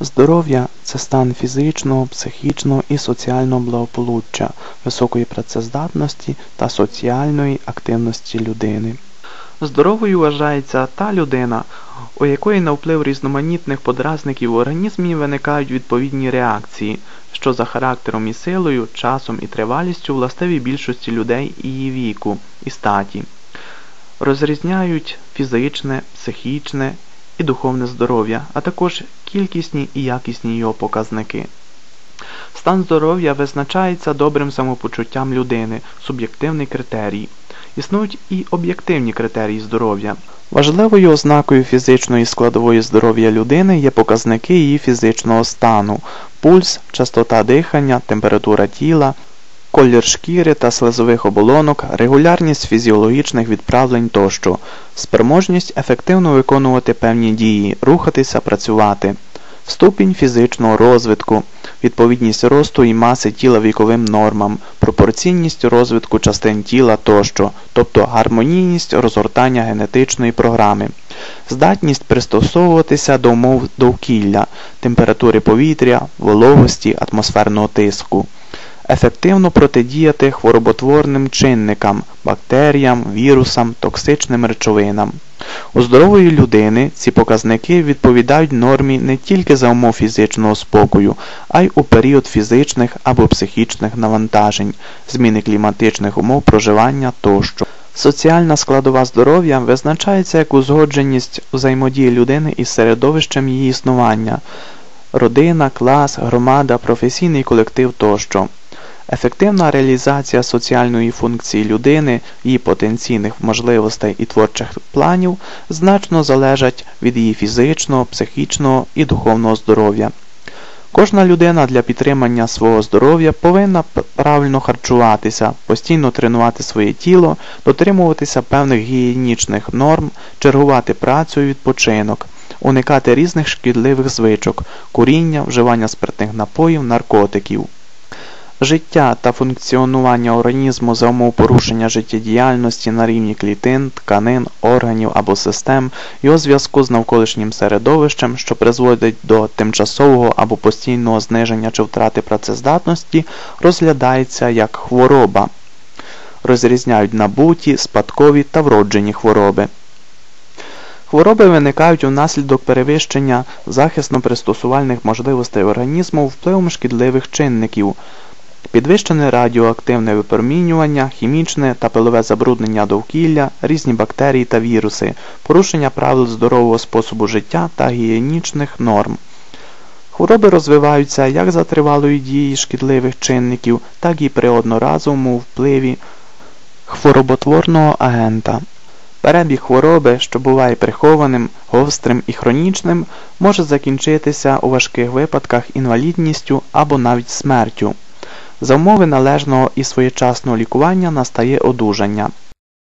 Здоров'я це стан фізичного, психічного і соціального благополуччя, високої працездатності та соціальної активності людини. Здоровою вважається та людина, у якої на вплив різноманітних подразників в організмі виникають відповідні реакції, що за характером і силою, часом і тривалістю властиві більшості людей її віку і статі. Розрізняють фізичне, психічне і духовне здоров'я, а також кількісні і якісні його показники. Стан здоров'я визначається добрим самопочуттям людини, суб'єктивний критерій. Існують і об'єктивні критерії здоров'я. Важливою ознакою фізичної складової здоров'я людини є показники її фізичного стану, пульс, частота дихання, температура тіла, колір шкіри та слизових оболонок, регулярність фізіологічних відправлень тощо, спроможність ефективно виконувати певні дії, рухатися, працювати, ступінь фізичного розвитку, відповідність росту і маси тіла віковим нормам, пропорційність розвитку частин тіла тощо, тобто гармонійність розгортання генетичної програми, здатність пристосовуватися до умов довкілля, температури повітря, вологості, атмосферного тиску ефективно протидіяти хвороботворним чинникам, бактеріям, вірусам, токсичним речовинам. У здорової людини ці показники відповідають нормі не тільки за умов фізичного спокою, а й у період фізичних або психічних навантажень, зміни кліматичних умов проживання тощо. Соціальна складова здоров'я визначається як узгодженість взаємодії людини із середовищем її існування, родина, клас, громада, професійний колектив тощо. Ефективна реалізація соціальної функції людини, її потенційних можливостей і творчих планів значно залежать від її фізичного, психічного і духовного здоров'я. Кожна людина для підтримання свого здоров'я повинна правильно харчуватися, постійно тренувати своє тіло, дотримуватися певних гігієнічних норм, чергувати працю і відпочинок, уникати різних шкідливих звичок, куріння, вживання спиртних напоїв, наркотиків. Життя та функціонування організму за умов порушення життєдіяльності на рівні клітин, тканин, органів або систем, його зв'язку з навколишнім середовищем, що призводить до тимчасового або постійного зниження чи втрати працездатності, розглядається як хвороба. Розрізняють набуті, спадкові та вроджені хвороби. Хвороби виникають унаслідок перевищення захисно пристосувальних можливостей організму впливом шкідливих чинників підвищене радіоактивне випромінювання, хімічне та пилове забруднення довкілля, різні бактерії та віруси, порушення правил здорового способу життя та гігієнічних норм. Хвороби розвиваються як за тривалої дії шкідливих чинників, так і при одноразовому впливі хвороботворного агента. Перебіг хвороби, що буває прихованим, гострим і хронічним, може закінчитися у важких випадках інвалідністю або навіть смертю. За умови належного і своєчасного лікування настає одужання.